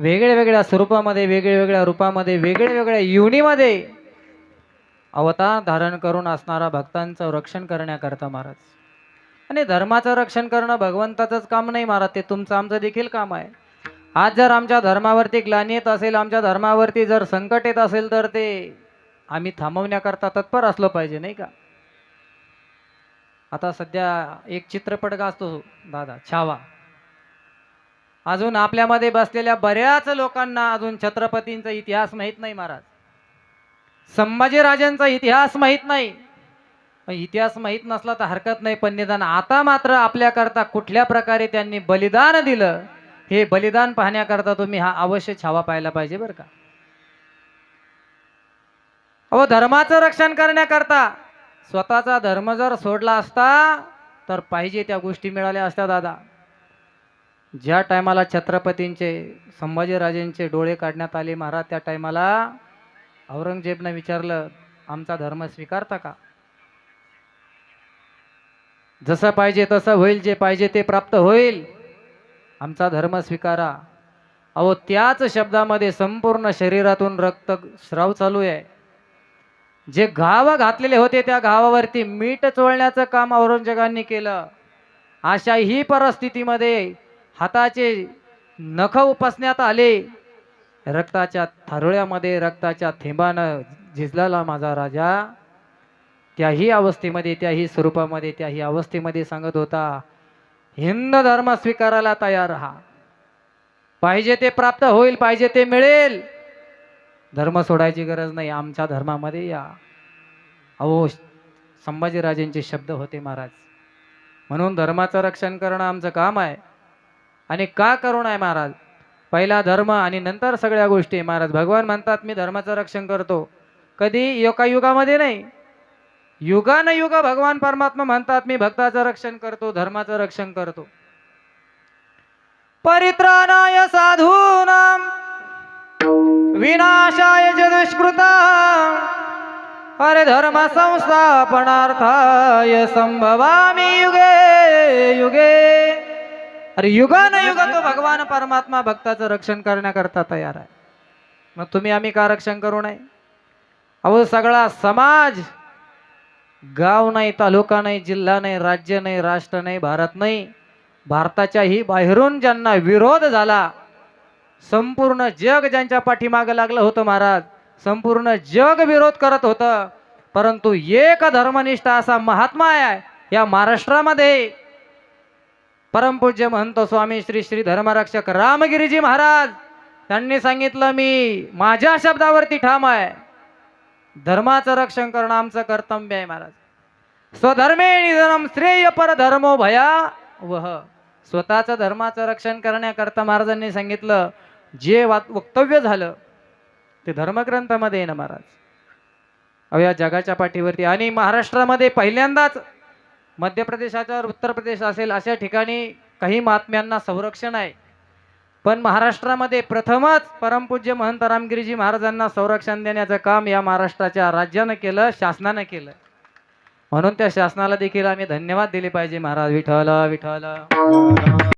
वेगळ्या वेगळ्या स्वरूपामध्ये वेगळ्या वेगळ्या रूपामध्ये वेगळ्या वेगळ्या युनीमध्ये अवतार धारण करून असणारा भक्तांचं रक्षण करण्याकरता महाराज. आणि धर्माचं रक्षण करणं भगवंताचंच काम नाही महाराज ते तुमचं आमचं देखील काम आहे. आज जर आमच्या धर्मावरती ग्लानी येत असेल आमच्या धर्मावरती जर संकट येत असेल तर ते आम्ही थांबवण्याकरता तत्पर असलो पाहिजे नाही का? आता सध्या एक चित्रपट गाजतो दादा छावा. अजून आपल्यामध्ये बसलेल्या बऱ्याच लोकांना अजून छत्रपतींचा इतिहास माहीत नाही महाराज. संभाजीराजांचा इतिहास माहीत नाही. पण इतिहास माहीत नसला तर हरकत नाही पण निदान आता मात्र आपल्याकरता कुठल्या प्रकारे त्यांनी बलिदान दिलं हे बलिदान पाहण्याकरता तुम्ही हा अवश्य छावा पाहायला पाहिजे बरं का? अहो धर्माचं रक्षण करण्याकरता स्वतःचा धर्म जर सोडला असता तर पाहिजे त्या गोष्टी मिळाल्या असत्या दादा. ज्या टायमाला छत्रपतींचे संभाजीराजेंचे डोळे काढण्यात आले महाराज त्या टायमाला औरंगजेबनं विचारलं आमचा धर्म स्वीकारता का? जसं पाहिजे तसं होईल जे पाहिजे ते प्राप्त होईल. आमचा धर्म स्वीकारा. अहो त्याच शब्दामध्ये संपूर्ण शरीरातून रक्त स्राव चालू आहे. जे घाव घातलेले होते त्या घावावरती मीठ चोळण्याचं काम औरंगजेबांनी केलं. अशा ही परिस्थितीमध्ये हाताचे नख उपसण्यात आले. रक्ताच्या थारोळ्यामध्ये रक्ताच्या थेंबानं झिजलेला माझा राजा त्याही अवस्थेमध्ये त्याही स्वरूपामध्ये त्याही अवस्थेमध्ये सांगत होता हिंद धर्म स्वीकारायला तयार राहा. पाहिजे ते प्राप्त होईल पाहिजे ते मिळेल. धर्म सोडायची गरज नाही आमच्या धर्मामध्ये या. अहो संभाजीराजेंचे शब्द होते महाराज. म्हणून धर्माचं रक्षण करणं आमचं काम आहे. आणि का करून आहे महाराज? पहिला धर्म आणि नंतर सगळ्या गोष्टी महाराज. भगवान म्हणतात मी धर्माचं रक्षण करतो. कधी? एका युगामध्ये नाही. युगान युग भगवान परमात्मा म्हणतात मी भक्ताचं रक्षण करतो धर्माचं रक्षण करतो. परित्राणाय साधूनाम विनाशाय च दुष्कृता अरे धर्म संस्थापनार्थाय संभवामी युगे युगे। अरे युगान युग तो भगवान परमात्मा भक्ताचं रक्षण करण्याकरता तयार आहे. मग तुम्ही आम्ही का रक्षण करू नये? अहो सगळा समाज गाव नाही तालुका नाही जिल्हा नाही राज्य नाही राष्ट्र नाही भारत नाही भारताच्याही बाहेरून ज्यांना विरोध झाला संपूर्ण जग ज्यांच्या पाठीमागं लागलं होतं महाराज संपूर्ण जग विरोध करत होतं परंतु एक धर्मनिष्ठ असा महात्मा आहे या महाराष्ट्रामध्ये परमपूज्य महंत स्वामी श्री श्री धर्मरक्षक रामगिरीजी महाराज. त्यांनी सांगितलं मी माझ्या शब्दावरती ठाम आहे. धर्माचं रक्षण करणं आमचं कर्तव्य आहे महाराज. स्वधर्मे निधनम श्रेय पर धर्मो भया वह. स्वतःचं धर्माचं रक्षण करण्याकरता महाराजांनी सांगितलं जे वक्तव्य झालं ते धर्मग्रंथामध्ये आहे ना महाराज. अव्या या जगाच्या पाठीवरती आणि महाराष्ट्रामध्ये पहिल्यांदाच मध्य प्रदेशाच्या उत्तर प्रदेश असेल अशा ठिकाणी काही महात्म्यांना संरक्षण आहे. पण महाराष्ट्रामध्ये प्रथमच परमपूज्य महंत रामगिरीजी महाराजांना संरक्षण देण्याचं काम या महाराष्ट्राच्या राज्यानं केलं शासनानं केलं. म्हणून त्या शासनाला देखील आम्ही धन्यवाद दिले पाहिजे महाराज. विठ्ठल विठ्ठल.